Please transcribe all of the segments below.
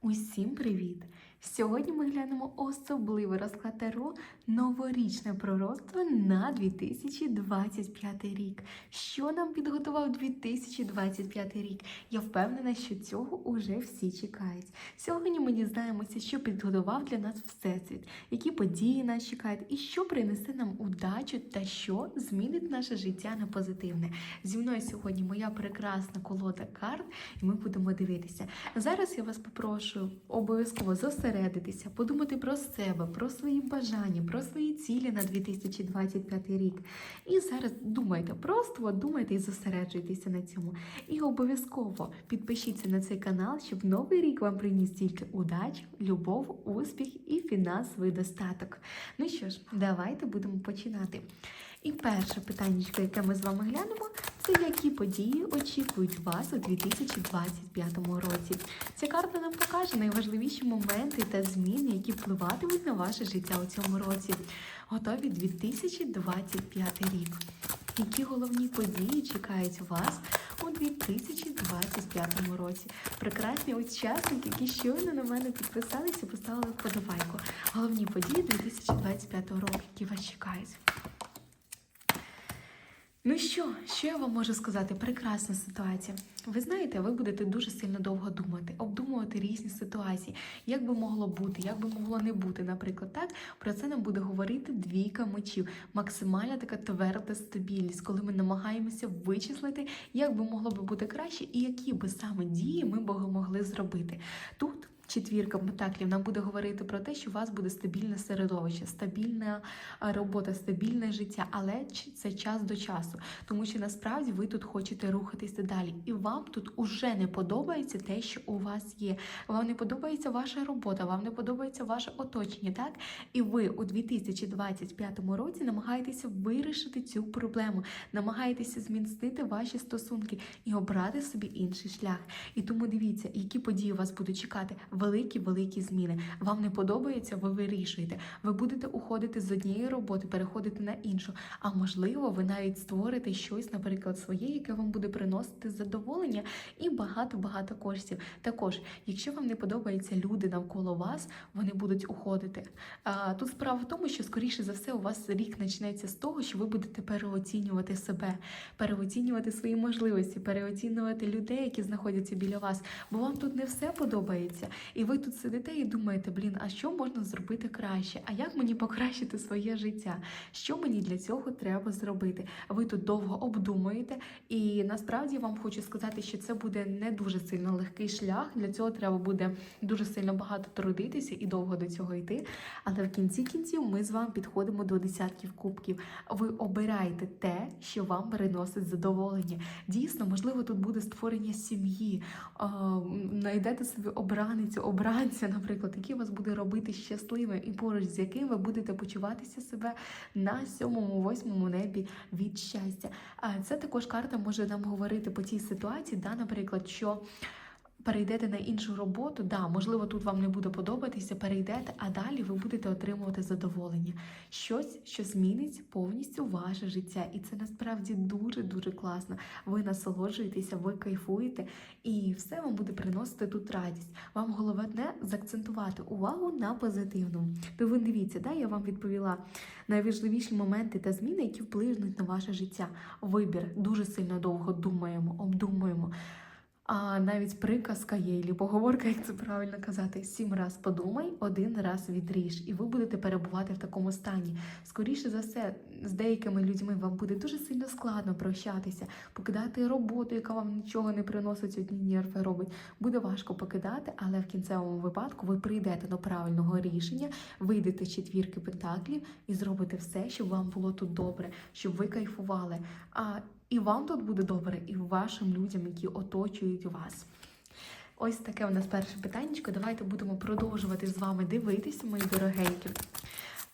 Усім привіт! Сьогодні ми глянемо особливий розклад Таро новорічне пророцтво на 2025 рік. Що нам підготував 2025 рік? Я впевнена, що цього уже всі чекають. Сьогодні ми дізнаємося, що підготував для нас Всесвіт, які події нас чекають, і що принесе нам удачу та що змінить наше життя на позитивне. Зі мною сьогодні моя прекрасна колода карт, і ми будемо дивитися. Зараз я вас попрошу обов'язково зосередитися, подумати про себе, про свої бажання, про свої цілі на 2025 рік. І зараз думайте, просто думайте і зосереджуйтеся на цьому. І обов'язково підпишіться на цей канал, щоб новий рік вам приніс тільки удачу, любов, успіх і фінансовий достаток. Ну що ж, давайте будемо починати. І перше питання, яке ми з вами глянемо, це які події очікують вас у 2025 році. Ця карта нам покаже найважливіші моменти та зміни, які впливатимуть на ваше життя у цьому році. Готові 2025 рік. Які головні події чекають вас у 2025 році? Прекрасні учасники, які щойно на мене підписалися, поставили вподобайку. Головні події 2025 року, які вас чекають. Ну що, що я вам можу сказати? Прекрасна ситуація. Ви знаєте, ви будете дуже сильно довго думати, обдумувати різні ситуації, як би могло бути, як би могло не бути. Наприклад, так про це нам буде говорити двійка мечів, максимальна така тверда стабільність, коли ми намагаємося вичислити, як би могло би бути краще, і які би саме дії ми б могли зробити тут. Четвірка пентаклів нам буде говорити про те, що у вас буде стабільне середовище, стабільна робота, стабільне життя, але це час до часу, тому що насправді ви тут хочете рухатися далі, і вам тут уже не подобається те, що у вас є. Вам не подобається ваша робота, вам не подобається ваше оточення, так? І ви у 2025 році намагаєтеся вирішити цю проблему, намагаєтеся змінити ваші стосунки і обрати собі інший шлях. І тому дивіться, які події вас будуть чекати. Великі, великі зміни. Вам не подобається, ви вирішуєте. Ви будете уходити з однієї роботи, переходити на іншу. А можливо, ви навіть створите щось, наприклад, своє, яке вам буде приносити задоволення і багато-багато коштів. Також, якщо вам не подобаються люди навколо вас, вони будуть уходити. А, тут справа в тому, що скоріше за все у вас рік почнеться з того, що ви будете переоцінювати себе, переоцінювати свої можливості, переоцінювати людей, які знаходяться біля вас. Бо вам тут не все подобається. І ви тут сидите і думаєте, блін, а що можна зробити краще? А як мені покращити своє життя? Що мені для цього треба зробити? Ви тут довго обдумуєте, і насправді вам хочу сказати, що це буде не дуже сильно легкий шлях. Для цього треба буде дуже сильно багато трудитися і довго до цього йти. Але в кінці кінців ми з вами підходимо до десятків кубків. Ви обираєте те, що вам приносить задоволення. Дійсно, можливо, тут буде створення сім'ї. Знайдете собі обраницю, обранця, наприклад, який вас буде робити щасливим і поруч з яким ви будете почуватися себе на сьомому, восьмому небі від щастя. Це також карта може нам говорити по тій ситуації, да, наприклад, що. Перейдете на іншу роботу, да, можливо, тут вам не буде подобатися, перейдете, а далі ви будете отримувати задоволення. Щось, що змінить повністю ваше життя. І це насправді дуже-дуже класно. Ви насолоджуєтеся, ви кайфуєте, і все вам буде приносити тут радість. Вам головне заакцентувати увагу на позитивному. То ви дивіться, да, я вам відповіла найважливіші моменти та зміни, які впливнуть на ваше життя. Вибір дуже сильно довго думаємо. Навіть приказка є, і поговорка, як це правильно казати, сім раз подумай, один раз відріж, і ви будете перебувати в такому стані. Скоріше за все, з деякими людьми вам буде дуже сильно складно прощатися, покидати роботу, яка вам нічого не приносить, одні нерви робить. Буде важко покидати, але в кінцевому випадку ви прийдете до правильного рішення, вийдете з четвірки пентаклів і зробите все, щоб вам було тут добре, щоб ви кайфували. А і вам тут буде добре, і вашим людям, які оточують вас. Ось таке у нас перше питання. Давайте будемо продовжувати з вами дивитися, мої дорогенькі.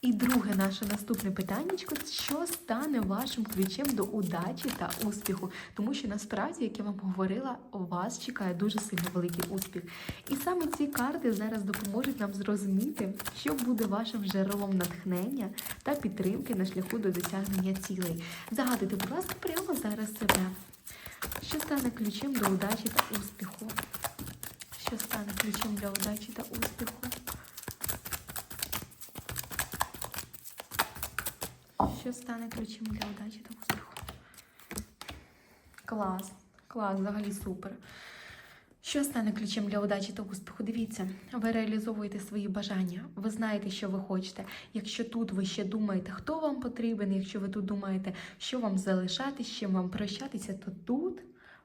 І друге наше наступне питання, що стане вашим ключем до удачі та успіху? Тому що насправді, як я вам говорила, у вас чекає дуже сильно великий успіх. І саме ці карти зараз допоможуть нам зрозуміти, що буде вашим джерелом натхнення та підтримки на шляху до досягнення цілей. Загадуйте, будь ласка, прямо зараз себе. Що стане ключем до удачі та успіху? Що стане ключем для удачі та успіху? Що стане ключем для удачі та успіху? Клас, клас, взагалі супер. Що стане ключем для удачі та успіху? Дивіться, ви реалізовуєте свої бажання, ви знаєте, що ви хочете. Якщо тут ви ще думаєте, хто вам потрібен, якщо ви тут думаєте, що вам залишати, з чим вам прощатися, то тут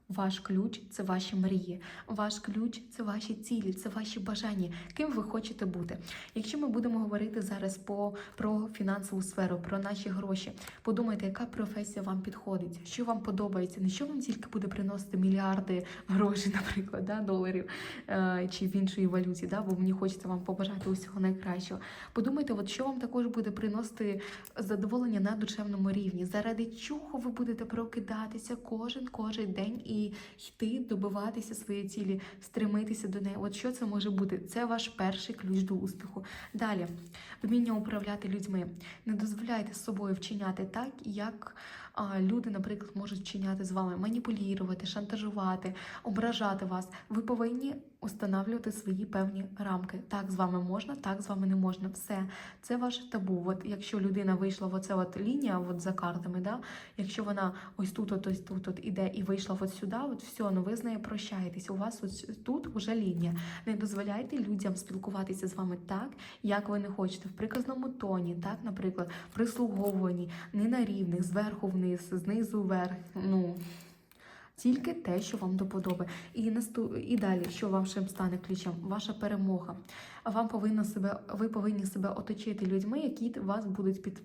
ваш ключ це ваші мрії, ваш ключ це ваші цілі, це ваші бажання, ким ви хочете бути. Якщо ми будемо говорити зараз по, про фінансову сферу, про наші гроші, подумайте, яка професія вам підходить, що вам подобається, не що вам тільки буде приносити мільярди грошей, наприклад, да, доларів е, чи в іншій валюті, да, бо мені хочеться вам побажати усього найкращого. Подумайте, от що вам також буде приносити задоволення на душевному рівні, заради чого ви будете прокидатися кожен кожен день і йти, добиватися своєї цілі, стремитися до неї. От що це може бути? Це ваш перший ключ до успіху. Далі вміння управляти людьми. Не дозволяйте з собою вчиняти так, як люди, наприклад, можуть вчиняти з вами, маніпулювати, шантажувати, ображати вас. Ви повинні установлювати свої певні рамки. Так з вами можна, так з вами не можна. Все це ваш табу. От якщо людина вийшла в оце от лінія, от за картами, да, якщо вона ось тут, от, ось тут от іде і вийшла от сюди, от все, ну ви з нею прощаєтесь. У вас ось тут вже лінія. Не дозволяйте людям спілкуватися з вами так, як ви не хочете, в приказному тоні, так, наприклад, прислуговуванні, не на рівних, зверху вниз, знизу вверх. Ну тільки те, що вам до подоби. І наступ... і далі, що вам стане ключем? Ваша перемога. Вам повинно себе, ви повинні себе оточити людьми, які вас будуть під,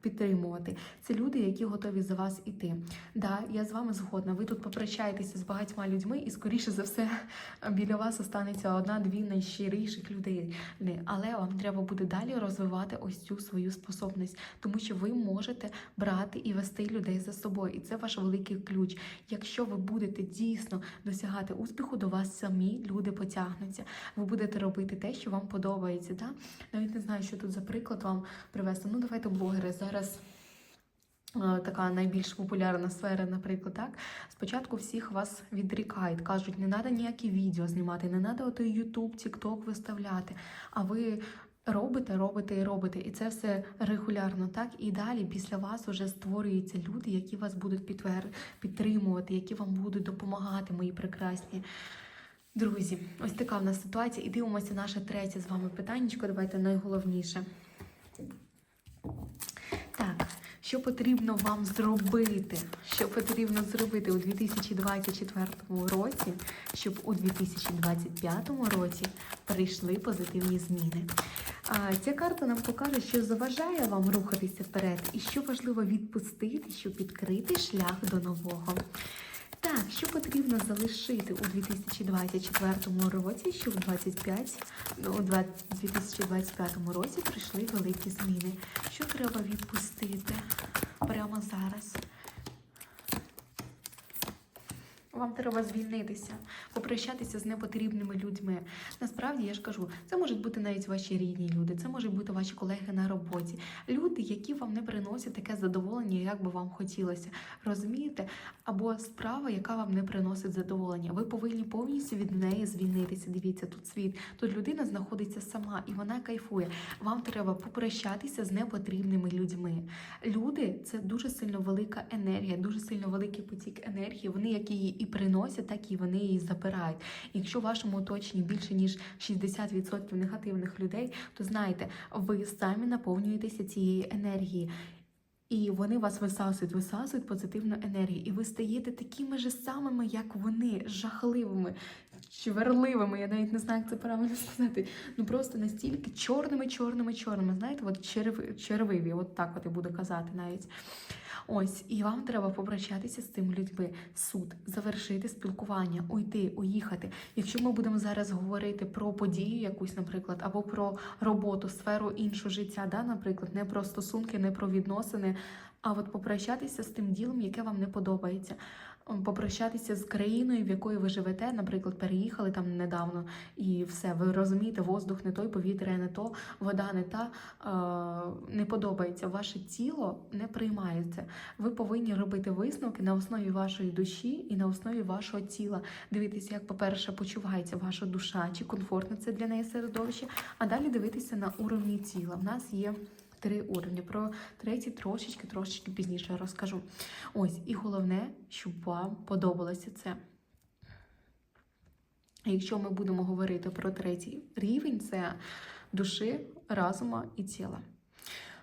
підтримувати. Це люди, які готові за вас іти. Да, я з вами згодна. Ви тут попрощаєтеся з багатьма людьми, і скоріше за все біля вас останеться одна-дві найщиріших людей. Але вам треба буде далі розвивати ось цю свою способність, тому що ви можете брати і вести людей за собою, і це ваш великий ключ. Якщо ви будете дійсно досягати успіху, до вас самі люди потягнуться. Ви будете робити те, що вам подобається. Да? Навіть не знаю, що тут за приклад вам привести. Ну, давайте блогери зараз. е, Така найбільш популярна сфера, наприклад, так спочатку всіх вас відрікають, кажуть, не треба ніякі відео знімати, не треба отой Ютуб, Тікток виставляти. А ви робите, робите і робите, і це все регулярно, так і далі після вас вже створюються люди, які вас будуть підтвер... підтримувати, які вам будуть допомагати, мої прекрасні. Друзі, ось така в нас ситуація. І дивимося наше третє з вами питаннячко. Давайте найголовніше. Так, що потрібно вам зробити? Що потрібно зробити у 2024 році, щоб у 2025 році прийшли позитивні зміни? Ця карта нам покаже, що заважає вам рухатися вперед, і що важливо відпустити, щоб відкрити шлях до нового. Так, що потрібно залишити у 2024 році, щоб у 25, ну, у 2025 році прийшли великі зміни. Що треба відпустити прямо зараз? Вам треба звільнитися, попрощатися з непотрібними людьми. Насправді я ж кажу, це можуть бути навіть ваші рідні люди, це можуть бути ваші колеги на роботі, люди, які вам не приносять таке задоволення, як би вам хотілося. Розумієте? Або справа, яка вам не приносить задоволення. Ви повинні повністю від неї звільнитися. Дивіться, тут світ, тут людина знаходиться сама і вона кайфує. Вам треба попрощатися з непотрібними людьми. Люди це дуже сильно велика енергія, дуже сильно великий потік енергії. Вони як її і приносять, так і вони її забирають. Якщо в вашому оточенні більше ніж 60% негативних людей, то знайте, ви самі наповнюєтеся цією енергією. І вони вас висасують, висасують позитивну енергію. І ви стаєте такими ж самими, як вони, жахливими, чверливими. Я навіть не знаю, як це правильно сказати. Ну просто настільки чорними, чорними, чорними. Знаєте, от черв... червиві, от так от я буду казати навіть. Ось, і вам треба попрощатися з тими людьми. Суд, завершити спілкування, уйти, уїхати. Якщо ми будемо зараз говорити про подію якусь, наприклад, або про роботу, сферу іншу життя, да, наприклад, не про стосунки, не про відносини, а от попрощатися з тим ділом, яке вам не подобається. попрощатися з країною, в якої ви живете, наприклад, переїхали там недавно, і все, ви розумієте, воздух не той, повітря не то, вода не та не подобається. Ваше тіло не приймає це. Ви повинні робити висновки на основі вашої душі і на основі вашого тіла. Дивитися, як, по-перше, почувається ваша душа, чи комфортно це для неї середовище, а далі дивитися на уровні тіла. У нас є. Три уровні. Про третій трошечки, трошечки пізніше розкажу. Ось, і головне, щоб вам подобалося це. Якщо ми будемо говорити про третій рівень, це душі, разума і тіла.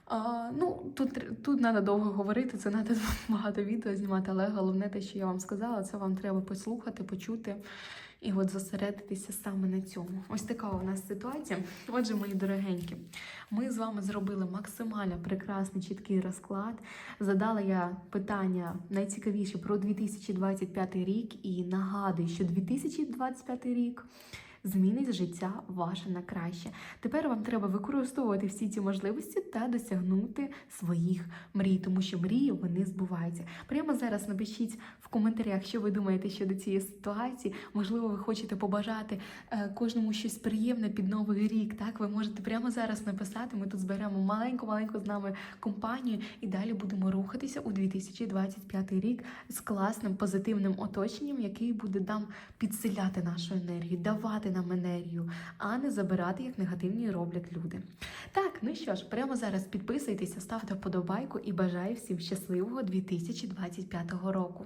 А, ну, тут, тут треба довго говорити, це треба багато відео знімати, але головне те, що я вам сказала, це вам треба послухати, почути і от зосередитися саме на цьому. Ось така у нас ситуація. Отже, мої дорогенькі, ми з вами зробили максимально прекрасний чіткий розклад. Задала я питання найцікавіше про 2025 рік і нагадую, що 2025 рік. Змінить життя ваше на краще. Тепер вам треба використовувати всі ці можливості та досягнути своїх мрій, тому що мрії вони збуваються. Прямо зараз напишіть в коментарях, що ви думаєте щодо цієї ситуації. Можливо, ви хочете побажати е, кожному щось приємне під новий рік. Так, ви можете прямо зараз написати. Ми тут зберемо маленьку-маленьку з нами компанію і далі будемо рухатися у 2025 рік з класним позитивним оточенням, який буде нам підсиляти нашу енергію, давати нам енергію, а не забирати, як негативні роблять люди. Так, ну що ж, прямо зараз підписуйтеся, ставте вподобайку і бажаю всім щасливого 2025 року.